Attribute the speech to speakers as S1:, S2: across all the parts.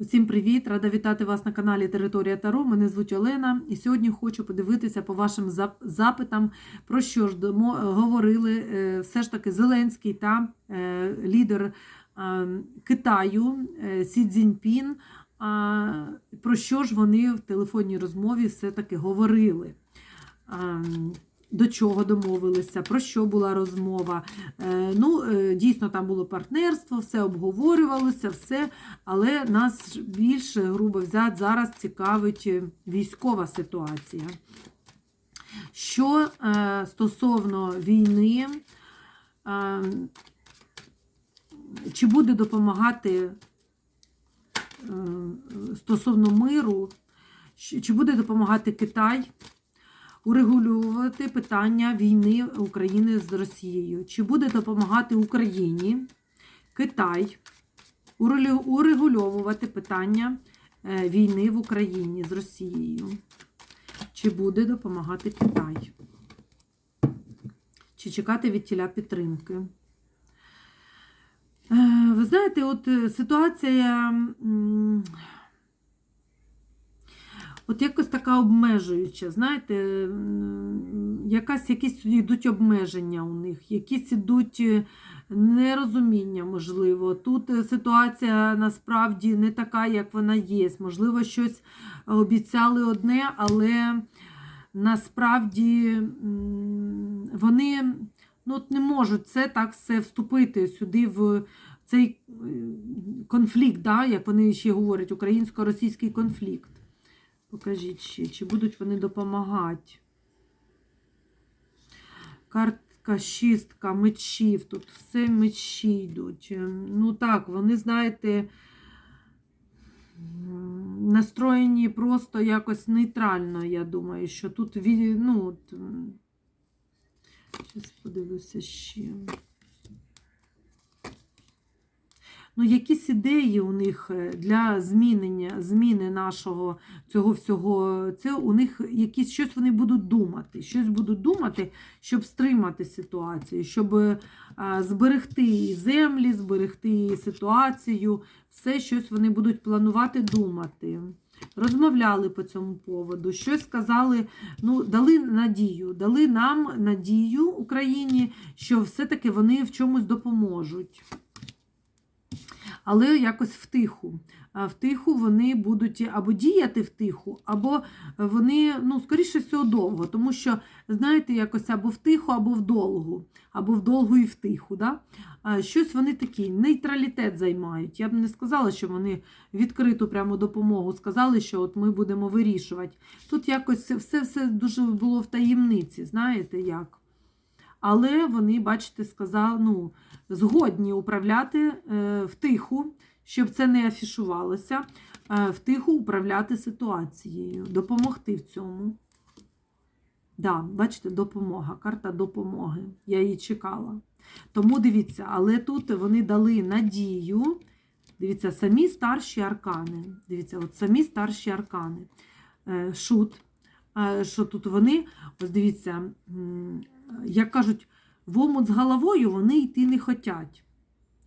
S1: Усім привіт! Рада вітати вас на каналі Територія Таро. Мене звуть Олена, і сьогодні хочу подивитися по вашим запитам, про що ж домо- говорили е, все ж таки Зеленський та е, лідер е, Китаю е, Сі Цзіньпін. Про що ж вони в телефонній розмові все-таки говорили? До чого домовилися, про що була розмова. Е, Ну, е, дійсно, там було партнерство, все обговорювалося, все, але нас більше, грубо взяти, зараз цікавить е, військова ситуація. Що стосовно війни, чи буде допомагати стосовно миру, чи буде допомагати Китай урегулювати питання війни України з Росією? Чи буде допомагати Україні Китай урегульовувати питання е, війни в Україні з Росією? Чи буде допомагати Китай? Чи чекати від тіля підтримки? Е, Ви знаєте, от е, ситуація. От якось така обмежуюча, знаєте, якась, якісь йдуть обмеження у них, якісь ідуть е, нерозуміння, можливо. Тут е, ситуація насправді не така, як вона є. Можливо, щось обіцяли одне, але насправді вони ну, от не можуть це так все вступити сюди в цей е, конфлікт, да, як вони ще говорять, українсько-російський конфлікт. Покажіть ще, чи будуть вони допомагати. Картка шістка мечів. Тут все мечі йдуть. Е, Ну так, вони, знаєте, настроєні просто якось нейтрально, я думаю, що тут ну, м, подивлюся ще. Ну, якісь ідеї у них е, для змінення, зміни нашого цього всього, це у них якісь щось вони будуть думати. Щось будуть думати, щоб стримати ситуацію, щоб е, зберегти землі, зберегти ситуацію. Все щось вони будуть планувати думати. Розмовляли по цьому поводу, щось сказали, ну, дали надію, дали нам надію Україні, що все-таки вони в чомусь допоможуть. Але якось втиху. Втиху вони будуть або діяти втиху, або вони, ну, скоріше всього, довго. Тому що, знаєте, якось або втиху, або вдолгу, або вдолгу і втиху. Да? Щось вони такі, нейтралітет займають. Я б не сказала, що вони відкриту прямо допомогу сказали, що от ми будемо вирішувати. Тут якось все все дуже було в таємниці, знаєте як. Але вони, бачите, сказали, ну, згодні управляти е, втиху, щоб це не афішувалося, е, втиху управляти ситуацією, допомогти в цьому. Да, бачите, допомога, карта допомоги. Я її чекала. Тому дивіться, але тут вони дали надію. Дивіться, самі старші аркани. Дивіться, от самі старші аркани. Е, Шут. Що тут вони, ось дивіться, як кажуть, в омут з головою вони йти не хочуть.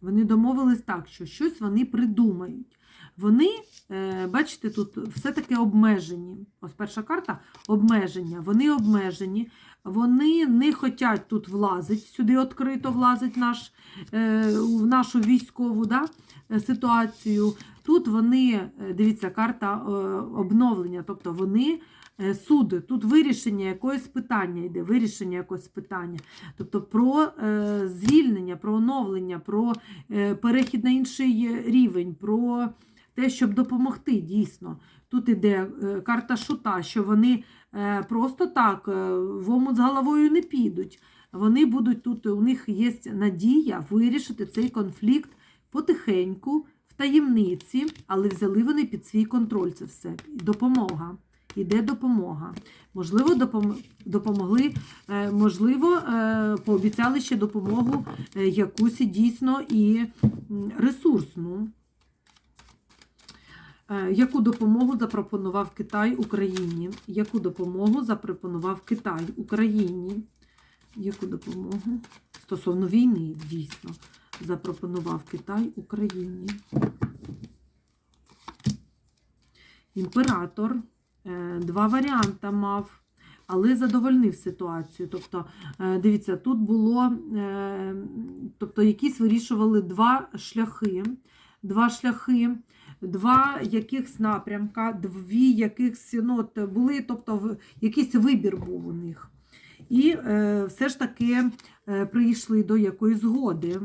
S1: Вони домовились так, що щось вони придумають. Вони, е, бачите, тут все-таки обмежені. Ось перша карта обмеження. Вони обмежені, вони не хочуть тут влазити, сюди відкрито влазить наш, е, в нашу військову да, е, ситуацію. Тут вони, е, дивіться, карта е, обновлення, тобто вони е, суди, тут вирішення якогось питання йде, вирішення якогось питання. Тобто про е, звільнення, про оновлення, про е, перехід на інший рівень, про те, щоб допомогти дійсно. Тут іде карта шута, що вони просто так в омут з головою не підуть. Вони будуть тут, у них є надія вирішити цей конфлікт потихеньку, в таємниці, але взяли вони під свій контроль це все. Допомога. Іде допомога. Можливо, допомогли, е, можливо, е, пообіцяли ще допомогу е, якусь дійсно і ресурсну. Яку допомогу запропонував Китай Україні? Яку допомогу запропонував Китай Україні? Яку допомогу? Стосовно війни, дійсно, запропонував Китай Україні. імператор два варіанти мав, але задовольнив ситуацію. Тобто, е, дивіться, тут було, е, тобто, якісь вирішували два шляхи, два шляхи. Два якихось напрямка, дві якихось, ну, от були, тобто якийсь вибір був у них. І е, все ж таки е, прийшли до якоїсь згоди.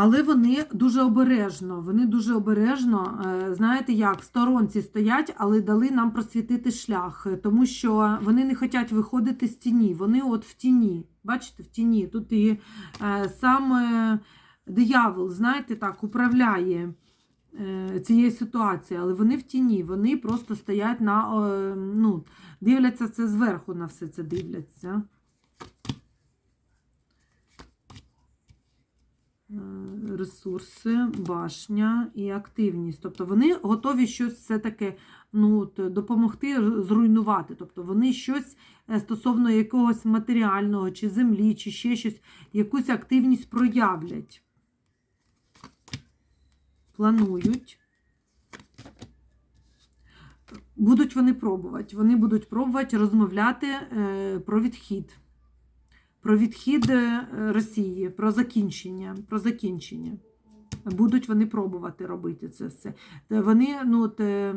S1: Але вони дуже обережно, вони дуже обережно, е, знаєте як, сторонці стоять, але дали нам просвітити шлях, е, тому що вони не хочуть виходити з тіні. Вони от в тіні. Бачите, в тіні. Тут і е, сам диявол, знаєте, так, управляє цією ситуацією, але вони в тіні, вони просто стоять на, ну, дивляться це зверху на все це дивляться. Ресурси, башня і активність. Тобто вони готові щось все-таки ну, допомогти зруйнувати. Тобто вони щось е, стосовно якогось матеріального, чи землі, чи ще щось, якусь активність проявлять. Планують. Будуть вони пробувати. Вони будуть пробувати розмовляти е, про відхід про відхід е, Росії, про закінчення. Про закінчення. Будуть вони пробувати робити це все. Вони, ну, от, е,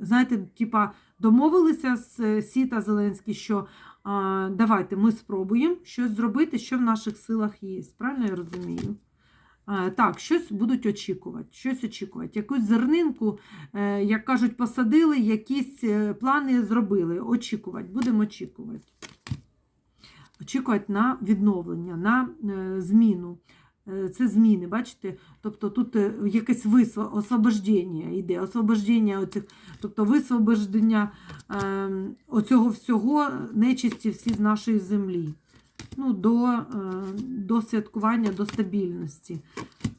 S1: знаєте, типа домовилися з е, Сі та Зеленський, що а, давайте ми спробуємо щось зробити, що в наших силах є. Правильно я розумію? А, Так, щось будуть очікувати, щось очікувати. Якусь зернинку, як кажуть, посадили, якісь плани зробили. Очікувати, будемо очікувати очікувати на відновлення, на е, зміну. Е, Це зміни, бачите? Тобто тут е, якесь висво- освобождення йде, освобождення оцих, тобто висвобождення е, оцього всього нечисті всі з нашої землі. Ну, до, е, до святкування, до стабільності.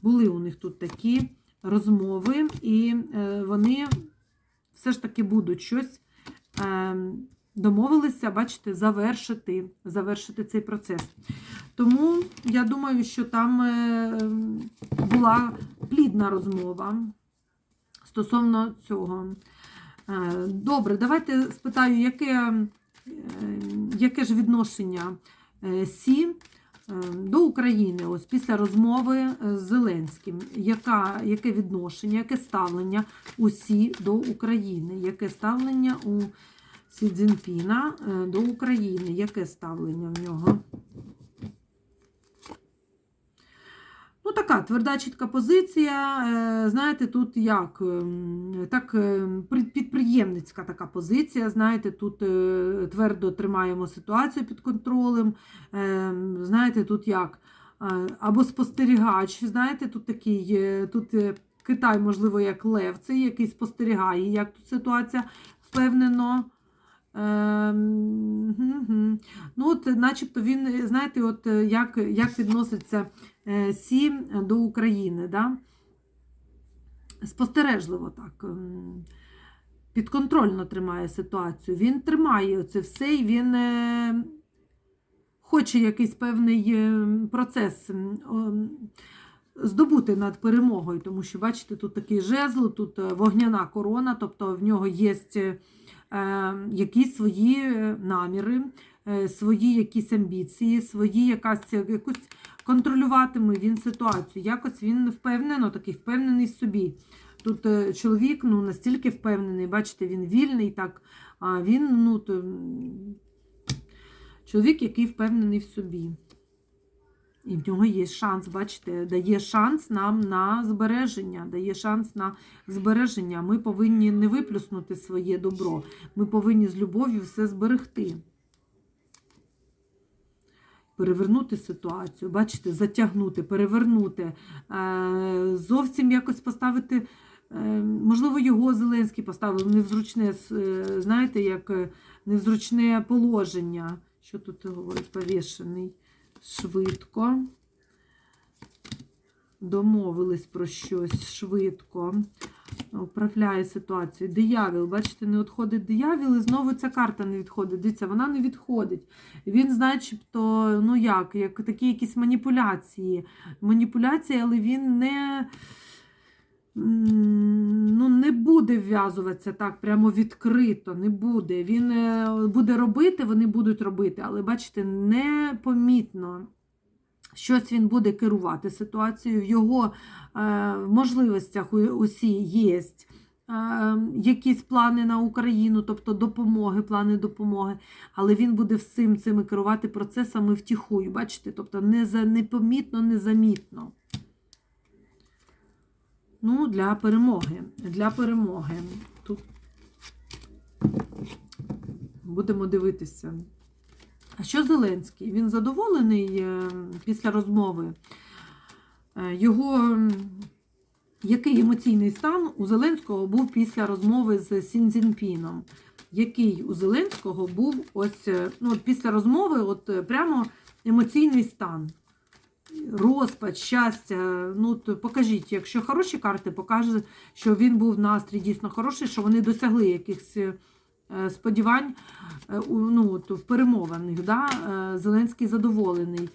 S1: Були у них тут такі розмови, і е, вони все ж таки будуть щось. Е, домовилися, бачите, завершити, завершити цей процес. Тому я думаю, що там е, була плідна розмова стосовно цього. Е, Добре, давайте спитаю, яке, е, яке ж відношення Сі до України ось після розмови з Зеленським. Яка, яке відношення, яке ставлення у Сі до України? Яке ставлення у Сі Цзіньпіна е, до України. Яке ставлення в нього? Ну, така тверда, чітка позиція. Е, Знаєте, тут як ем, так е, підприємницька така позиція. Знаєте, тут е, твердо тримаємо ситуацію під контролем. Е, Знаєте, тут як або спостерігач. Знаєте, тут такий, тут Китай, можливо, як лев, цей, який спостерігає, як тут ситуація впевнено. Ем. Ну, от, начебто він, знаєте, от е, як, як відноситься е, Сі до України, да? спостережливо так, ем, підконтрольно тримає ситуацію. Він тримає це все і він е, хоче якийсь певний процес здобути над перемогою, тому що, бачите, тут такий жезл, тут вогняна корона, тобто в нього є якісь свої е, наміри, е, свої якісь амбіції, свої якась якусь контролюватиме він ситуацію. Якось він впевнено, такий впевнений в собі. Тут е, чоловік ну, настільки впевнений, бачите, він вільний, так, а він ну, то, чоловік, який впевнений в собі. І в нього є шанс, бачите, дає шанс нам на збереження, дає шанс на збереження. Ми повинні не виплюснути своє добро. Ми повинні з любов'ю все зберегти. Перевернути ситуацію, бачите, затягнути, перевернути, е, зовсім якось поставити, е, можливо, його Зеленський поставив невзручне, е, знаєте, як е, невзручне положення. Що тут говорить повішений? Швидко. Домовились про щось швидко. управляє ситуацією. Диявіл, бачите, не відходить диявіл, і знову ця карта не відходить. Дивіться, вона не відходить. Він, начебто, ну як, як такі якісь маніпуляції. Маніпуляції, але він не. Ну, не буде вв'язуватися так прямо відкрито, не буде. Він е, буде робити, вони будуть робити, але бачите, непомітно. Щось він буде керувати ситуацією, в його е, можливостях усі є е, якісь плани на Україну, тобто допомоги, плани допомоги, але він буде всім цим керувати процесами втіхую. Бачите, тобто не за, непомітно, незамітно. Ну, для перемоги. Для перемоги. Тут будемо дивитися. А що Зеленський? Він задоволений е, після розмови? Е, Його який емоційний стан у Зеленського був після розмови з Сінзінпіном? Який у Зеленського був ось е, ну, після розмови, от прямо емоційний стан? Розпач, щастя. Ну, то покажіть, якщо хороші карти, покаже, що він був настрій дійсно хороший, що вони досягли якихось е, сподівань е, ну, от, в перемовинах. Да? Е, Зеленський задоволений.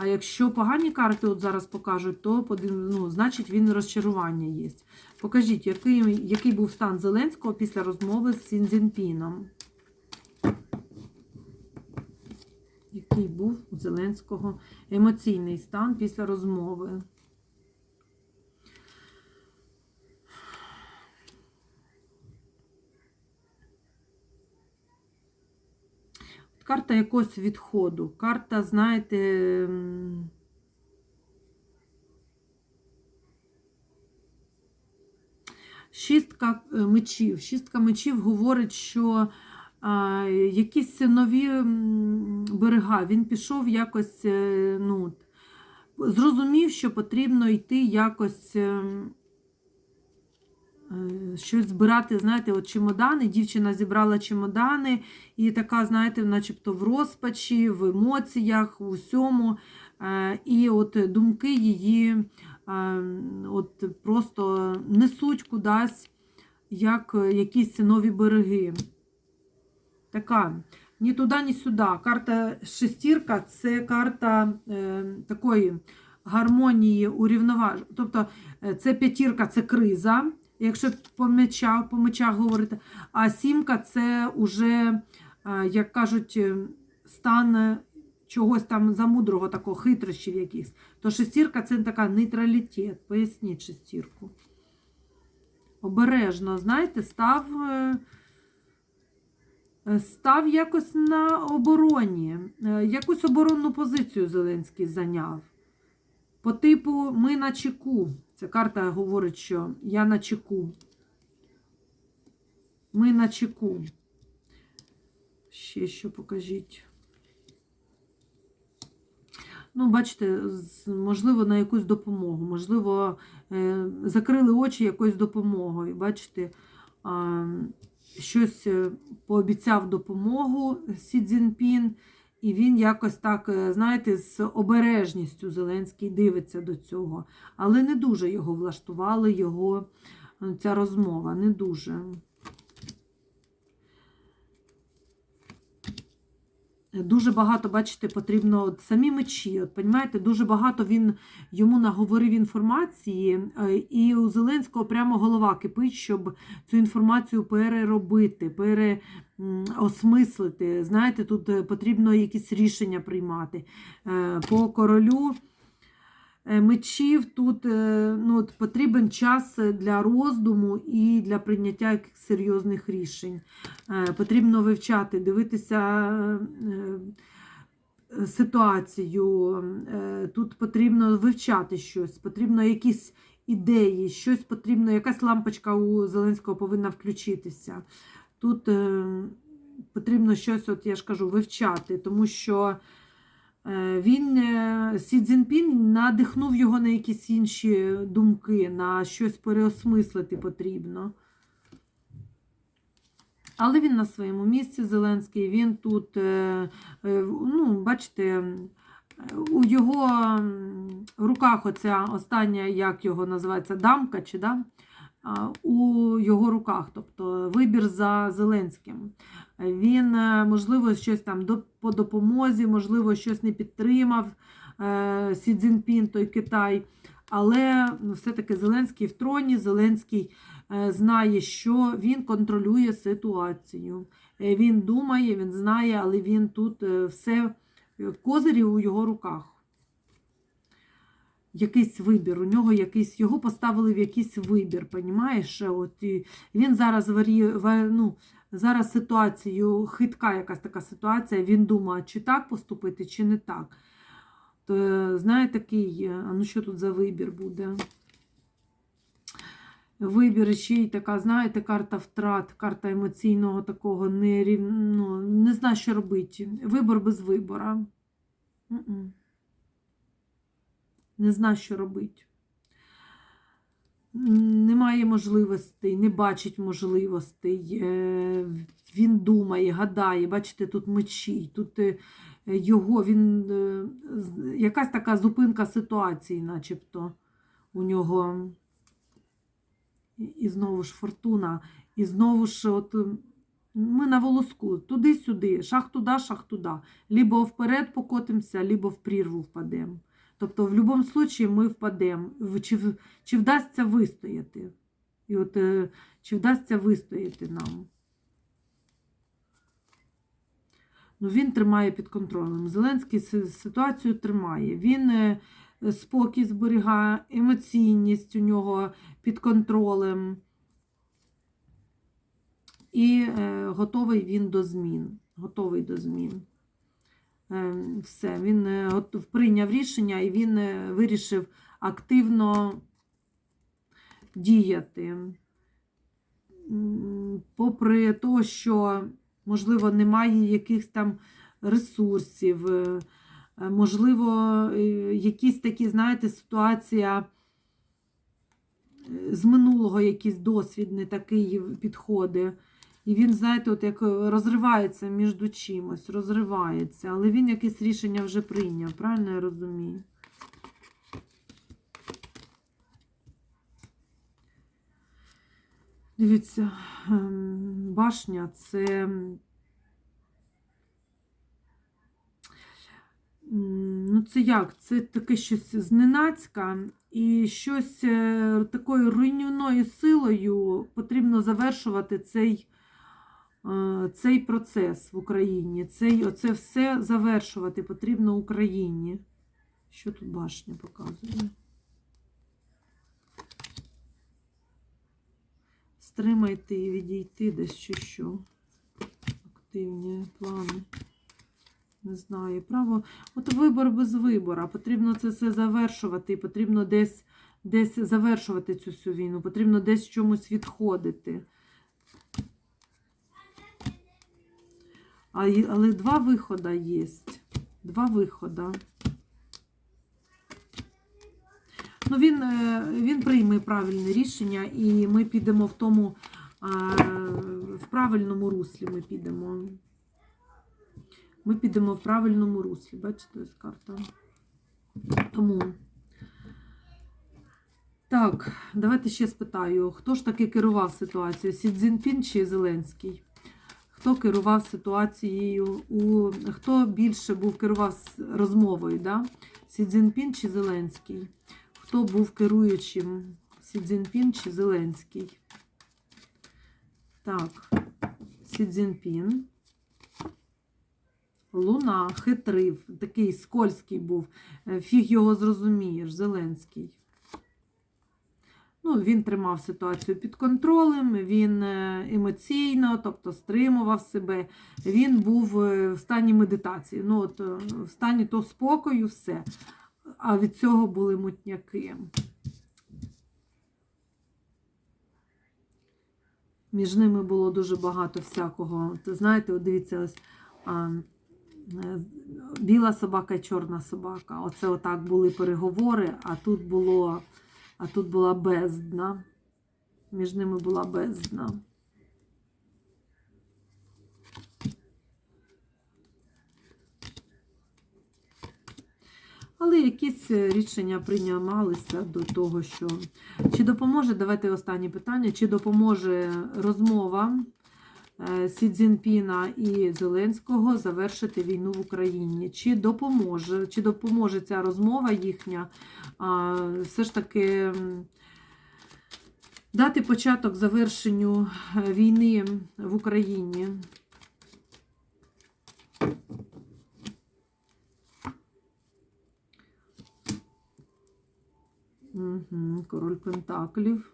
S1: А якщо погані карти от зараз покажуть, то ну, значить він розчарування є. Покажіть, який, який був стан Зеленського після розмови з Сінзінпіном. Який був у Зеленського емоційний стан після розмови? Карта якогось відходу. Карта, знаєте. Шістка е, мечів. Шістка мечів говорить, що якісь нові берега. Він пішов якось, е, ну, зрозумів, що потрібно йти якось. ем, е, Щось збирати, знаєте, от чемодани. Дівчина зібрала чемодани, і така, знаєте, начебто в розпачі, в емоціях, в усьому. Е, І от думки її е, от просто несуть кудись, як е, якісь нові береги. Така. Ні туди, ні сюди. Карта шестірка це карта е, такої гармонії урівноваж. Тобто е, це п'ятірка це криза, якщо по мечах, по мечах говорити. А сімка це уже, е, як кажуть, е, стан чогось там замудрого, такого хитрощів якихось. То шестірка це така нейтралітет. Поясніть шестірку. Обережно, знаєте, став. е, Став якось на обороні, Е, якусь оборонну позицію Зеленський зайняв. По типу ми на чеку. Ця карта говорить, що я на чеку. Ми на чеку. Ще що покажіть. Ну, бачите, можливо, на якусь допомогу. Можливо, е, закрили очі якоюсь допомогою. Бачите, щось е, пообіцяв допомогу Сі Цзіньпін, і він якось так, е, знаєте, з обережністю Зеленський дивиться до цього. Але не дуже його влаштували його е, ця розмова. Не дуже. Дуже багато, бачите, потрібно от самі мечі. От, понімаєте, дуже багато він йому наговорив інформації, е, і у Зеленського прямо голова кипить, щоб цю інформацію переробити, переосмислити. Знаєте, тут е, потрібно якісь рішення приймати. Е, По королю мечів тут е, ну, от, потрібен час для роздуму і для прийняття якихось серйозних рішень. Е, Потрібно вивчати, дивитися. е, е, Ситуацію, Е, тут потрібно вивчати щось, потрібно якісь ідеї, щось потрібно, якась лампочка у Зеленського повинна включитися. Тут е, потрібно щось, от я ж кажу, вивчати, тому що е, він, е, Сі Цзіньпін надихнув його на якісь інші думки, на щось переосмислити потрібно. Але він на своєму місці, Зеленський, він тут, е, е, ну, бачите, е, у його руках оця остання, як його називається, дамка чи да? у його руках, тобто вибір за Зеленським. Він, е, можливо, щось там по допомозі, можливо, щось не підтримав е, Сі Цзіньпін, той Китай. Але ну, все-таки Зеленський в троні, Зеленський е, знає, що він контролює ситуацію. Він думає, він знає, але він тут все козирі у його руках. Якийсь вибір, у нього якийсь, його поставили в якийсь вибір, понімаєш? От і він зараз варі, ну, зараз ситуацію, хитка якась така ситуація, він думає, чи так поступити, чи не так. То, е, знає такий, е, ну що тут за вибір буде? Вибір ще й така, знаєте, карта втрат, карта емоційного такого нерів... ну, не знаю, що робити. Вибор без вибора. Не знаю, що робити. Немає можливостей, не бачить можливостей. Е, Він думає, гадає, бачите, тут мечі, тут е, його, він е, якась така зупинка ситуації, начебто у нього. І- знову ж фортуна, і знову ж от ми на волоску, туди-сюди, шах туди, шах туди. Лібо вперед покотимося, либо в прірву впадемо. Тобто, в будь-якому випадку ми впадемо. Чи, чи вдасться вистояти? І от е, чи вдасться вистояти нам? Ну, він тримає під контролем. Зеленський ситуацію тримає. Він е, спокій зберігає, емоційність у нього під контролем. І е, готовий він до змін. Готовий до змін. Е, все, він е, прийняв рішення і він е, вирішив активно діяти. Попри те, що, можливо, немає якихось там ресурсів, е, можливо, якісь такі, знаєте, ситуація з минулого якийсь досвід не такий підходить. І він, знаєте, от як розривається між чимось, розривається, але він якесь рішення вже прийняв, правильно я розумію? Дивіться, ем, башня це. Ну, це як? Це таке щось зненацька, і щось е, такою руйнівною силою потрібно завершувати цей, е, цей процес в Україні. Цей, оце все завершувати потрібно Україні. Що тут башня показує? Стримайте і відійти десь чи що. Активні плани. Не знаю, право. От вибор без вибора. Потрібно це все завершувати, потрібно десь, десь завершувати цю всю війну, потрібно десь чомусь відходити. А, є- але два виходи є. Два виходи. Ну, він, е, він прийме правильне рішення, і ми підемо в тому, е, в правильному руслі ми підемо. Ми підемо в правильному руслі. Бачите, ось карта. Тому. Так, давайте ще спитаю, хто ж таки керував ситуацією? Сі Цзіньпін чи Зеленський? Хто керував ситуацією? У... Хто більше був керував розмовою? Да? Сі Цзіньпін чи Зеленський? Хто був керуючим? Сі Цзіньпін чи Зеленський? Так, Сі Цзіньпін. Луна хитрив, такий скользький був. Е, Фіг його зрозумієш, Зеленський. Ну, він тримав ситуацію під контролем, він е, емоційно, тобто стримував себе. Він був е, в стані медитації. Ну, от, е, в стані то спокою, все. А від цього були мутняки. Між ними було дуже багато всякого. Ти знаєте, от дивіться, ось а, біла собака і чорна собака. Оце отак були переговори, а тут було, а тут була бездна. Між ними була бездна. Але якісь е, рішення приймалися до того, що чи допоможе, давайте останнє питання, чи допоможе розмова Сі Цзіньпіна і Зеленського завершити війну в Україні? Чи допоможе, чи допоможе ця розмова їхня все ж таки дати початок завершенню е, війни в Україні? Король Пентаклів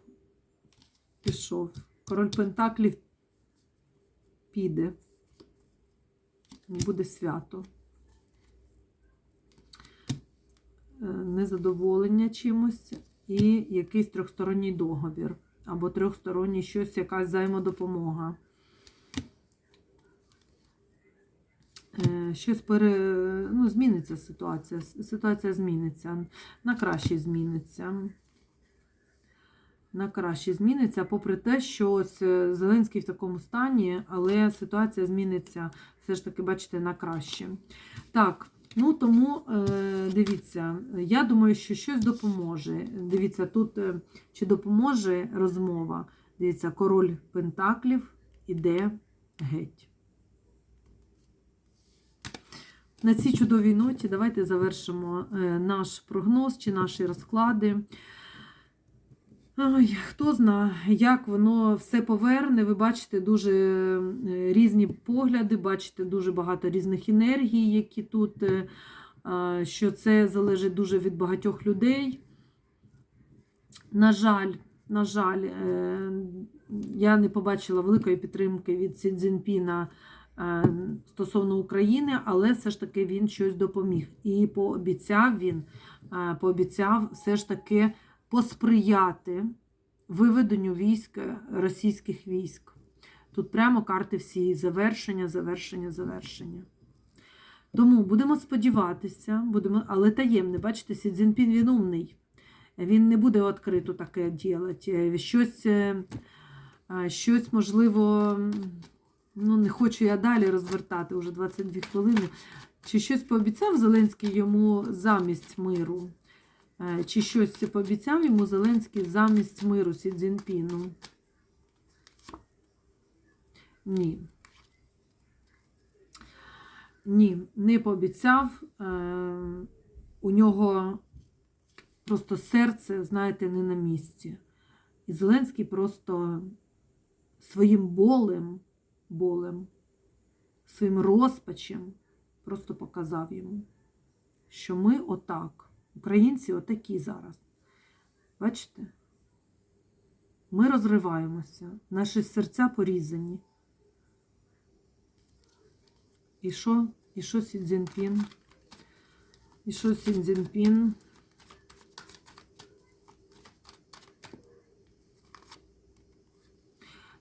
S1: пішов. Король Пентаклів піде. Буде свято. Е, Незадоволення чимось і якийсь трьохсторонній договір. Або трьохсторонній щось, якась взаємодопомога. Е, Щось пере... ну, зміниться ситуація. Ситуація зміниться. На краще зміниться. На краще зміниться, попри те, що ось е, Зеленський в такому стані, але ситуація зміниться все ж таки, бачите, на краще. Так, ну тому е, дивіться, я думаю, що щось допоможе. Дивіться, тут е, чи допоможе розмова. Дивіться, король Пентаклів іде геть. На цій чудовій ноті давайте завершимо наш прогноз чи наші розклади. Ой, хто знає, як воно все поверне. Ви бачите дуже е, різні погляди, бачите дуже багато різних енергій, які тут, е, що це залежить дуже від багатьох людей. На жаль, на жаль, е, я не побачила великої підтримки від Сі Цзіньпіна стосовно України, але все ж таки він щось допоміг. І пообіцяв він, пообіцяв все ж таки посприяти виведенню військ російських військ. Тут прямо карти всі завершення, завершення, завершення. Тому будемо сподіватися, будемо, але таємне, бачите, Сі Цзіньпін він умний. Він не буде відкрито таке ділати. Щось, е, е, щось, можливо, ну не хочу я далі розвертати, вже 22 хвилини. Чи щось пообіцяв Зеленський йому замість миру? Е, Чи щось пообіцяв йому Зеленський замість миру Сі Цзіньпіну? Ні. Ні, не пообіцяв. Е, У нього просто серце, знаєте, не на місці. І Зеленський просто своїм болем, болем, своїм розпачем просто показав йому, що ми отак, українці отакі зараз. Бачите? Ми розриваємося, наші серця порізані. І що? І що Сі Цзіньпін? І що Сі Цзіньпін?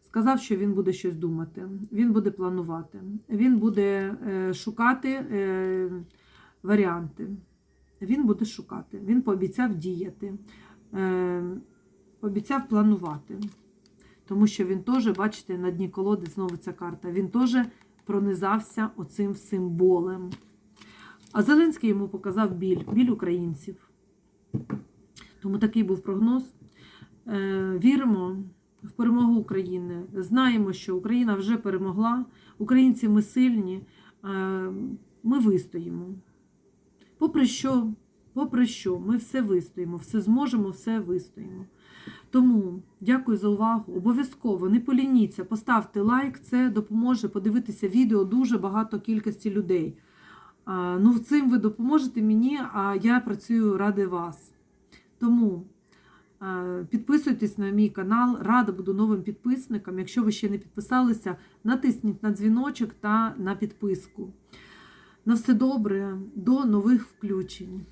S1: Сказав, що він буде щось думати, він буде планувати, він буде е, шукати е, варіанти. Він буде шукати. Він пообіцяв діяти, е, пообіцяв планувати. Тому що він теж, бачите, на дні колоди знову ця карта. Він теж пронизався оцим всім. А Зеленський йому показав біль, біль українців. Тому такий був прогноз. Е, Віримо в перемогу України. Знаємо, що Україна вже перемогла. Українці ми сильні, е, ми вистоїмо. Попри що, попри що, ми все вистоїмо, все зможемо, все вистоїмо. Тому дякую за увагу. Обов'язково не полініться, поставте лайк, це допоможе подивитися відео дуже багато кількості людей. Ну, цим ви допоможете мені, а я працюю ради вас. Тому підписуйтесь на мій канал, рада буду новим підписникам. Якщо ви ще не підписалися, натисніть на дзвіночок та на підписку. На все добре, до нових включень.